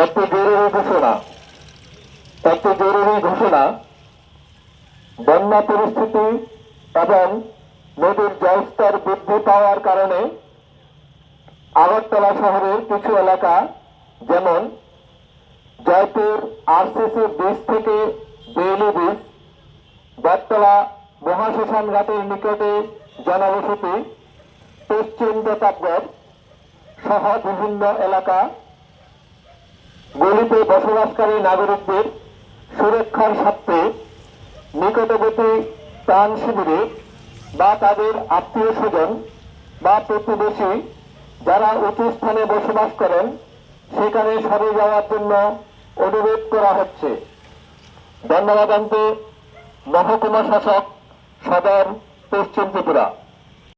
একটি জরুরি ঘোষণা। একটি জরুরি ঘোষণা, বন্যা পরিস্থিতি এবং নদীর জলস্তর বৃদ্ধি পাওয়ার কারণে আগরতলা শহরের কিছু এলাকা, যেমন জয়পুর, আরসিসি ব্রিজ থেকে বেইলি ব্রিজ, বটতলা মহাশ্মশান ঘাটের নিকটে জনবসতি, পশ্চিম প্রতাপগড় সহ বিভিন্ন এলাকা গলিতে বসবাসকারী নাগরিকদের সুরক্ষার স্বার্থে নিকটবর্তী ত্রাণ শিবিরে বা তাদের আত্মীয় স্বজন বা প্রতিবেশী যারা উঁচু স্থানে বসবাস করেন, সেখানে সরে যাওয়ার জন্য অনুরোধ করা হচ্ছে। ধন্যবাদ মহকুমা শাসক সদর পশ্চিম ত্রিপুরা।